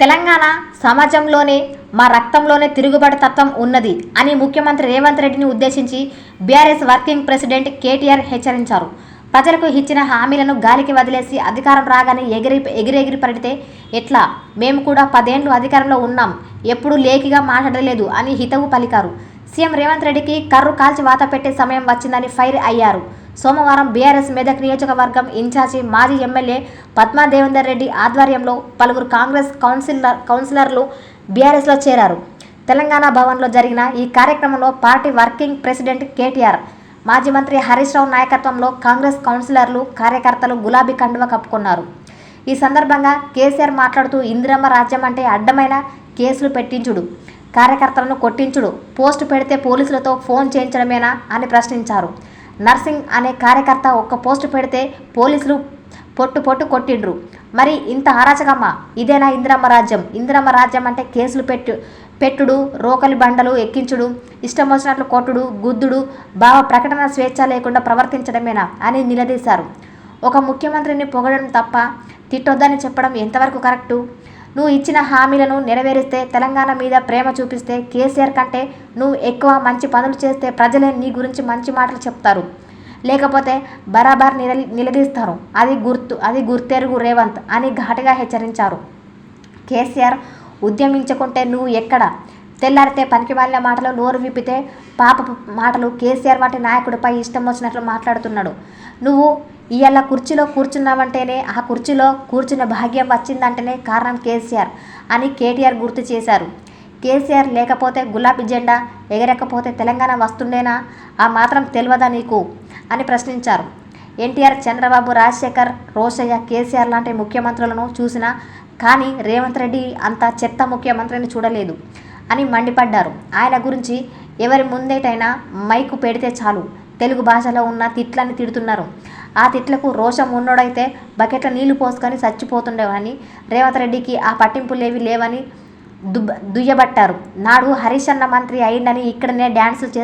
తెలంగాణ సమాజంలోనే మా రక్తంలోనే తిరుగుబాటు తత్వం ఉన్నది అని ముఖ్యమంత్రి రేవంత్ రెడ్డిని ఉద్దేశించి బీఆర్ఎస్ వర్కింగ్ ప్రెసిడెంట్ కేటీఆర్ హెచ్చరించారు. ప్రజలకు ఇచ్చిన హామీలను గాలికి వదిలేసి అధికారం రాగానే ఎగిరి ఎగిరెగిరి పడితే ఎట్లా? మేము కూడా పదేండ్లు అధికారంలో ఉన్నాం. ఎప్పుడూ లేకిగా మాట్లాడలేదు అని హితవు పలికారు. సీఎం రేవంత్ రెడ్డికి కర్రు కాల్చి వాత పెట్టే సమయం వచ్చిందని ఫైర్ అయ్యారు. సోమవారం బీఆర్ఎస్ మెదక్ నియోజకవర్గం ఇన్ఛార్జి మాజీ ఎమ్మెల్యే పద్మా దేవేందర్ రెడ్డి ఆధ్వర్యంలో పలువురు కాంగ్రెస్ కౌన్సిలర్ కౌన్సిలర్లు బీఆర్ఎస్లో చేరారు. తెలంగాణ భవన్లో జరిగిన ఈ కార్యక్రమంలో పార్టీ వర్కింగ్ ప్రెసిడెంట్ కేటీఆర్ మాజీ మంత్రి హరీష్ రావు నాయకత్వంలో కాంగ్రెస్ కౌన్సిలర్లు కార్యకర్తలు గులాబీ కండువ కప్పుకున్నారు. ఈ సందర్భంగా కేసీఆర్ మాట్లాడుతూ ఇందిరమ్మ రాజ్యం అంటే అడ్డమైన కేసులు పెట్టించుడు కార్యకర్తలను కొట్టించుడు పోస్టు పెడితే పోలీసులతో ఫోన్ చేయించడమేనా? అని ప్రశ్నించారు. నర్సింగ్ అనే కార్యకర్త ఒక్క పోస్టు పెడితే పోలీసులు పొట్టు పొట్టు కొట్టిండ్రు. మరి ఇంత అరాచకమ్మా ఇదేనా ఇందిరమ్మ రాజ్యం? ఇందిరమ్మ రాజ్యం అంటే కేసులు పెట్టు పెట్టుడు రోకలి బండలు ఎక్కించుడు ఇష్టం వచ్చినట్లు కొట్టుడు గుద్దుడు భావ ప్రకటన స్వేచ్ఛ లేకుండా ప్రవర్తించడమేనా అని నిలదీశారు. ఒక ముఖ్యమంత్రిని పొగడడం తప్ప తిట్టొద్దని చెప్పడం ఎంతవరకు కరెక్టు? నువ్వు ఇచ్చిన హామీలను నెరవేరిస్తే తెలంగాణ మీద ప్రేమ చూపిస్తే కేసీఆర్ కంటే నువ్వు ఎక్కువ మంచి పనులు చేస్తే ప్రజలే నీ గురించి మంచి మాటలు చెప్తారు. లేకపోతే బరాబర్ నిల నిలదీస్తారు. అది గుర్తు అది గుర్తెరుగు రేవంత్ అని ఘాటుగా హెచ్చరించారు. కేసీఆర్ ఉద్యమించకుంటే నువ్వు ఎక్కడ? తెల్లారితే పనికి మాలిన మాటలు నోరు విప్పితే పాప మాటలు కేసీఆర్ వంటి నాయకుడిపై ఇష్టం వచ్చినట్లు మాట్లాడుతున్నాడు. నువ్వు ఇవాళ కుర్చీలో కూర్చున్నావంటేనే ఆ కుర్చీలో కూర్చున్న భాగ్యం వచ్చిందంటేనే కారణం కేసీఆర్ అని కేటీఆర్ గుర్తు చేశారు. కేసీఆర్ లేకపోతే గులాబీ జెండా ఎగరకపోతే తెలంగాణ వస్తుండేనా? ఆ మాత్రం తెలియదా నీకు? అని ప్రశ్నించారు. ఎన్టీఆర్ చంద్రబాబు రాజశేఖర్ రోషయ్య కేసీఆర్ లాంటి ముఖ్యమంత్రులను చూసినా కానీ రేవంత్ రెడ్డి అంత చెత్త ముఖ్యమంత్రిని చూడలేదు. అని మండిపడ్డారు. ఆయన గురించి ఎవరి ముందేటైనా మైకు పెడితే చాలు. తెలుగు భాషలో ఉన్న తిట్లని తిడుతున్నారు. ఆ తిట్లకు రోషం ఉన్నోడైతే బకెట్ల నీళ్ళు పోసుకొని చచ్చిపోతుండేవని రేవంత్ రెడ్డికి ఆ పట్టింపులేవి లేవని దుబ్బ దుయ్యబట్టారు. నాడు హరీష్ అన్న మంత్రి అయిందని ఇక్కడనే డ్యాన్సులు చే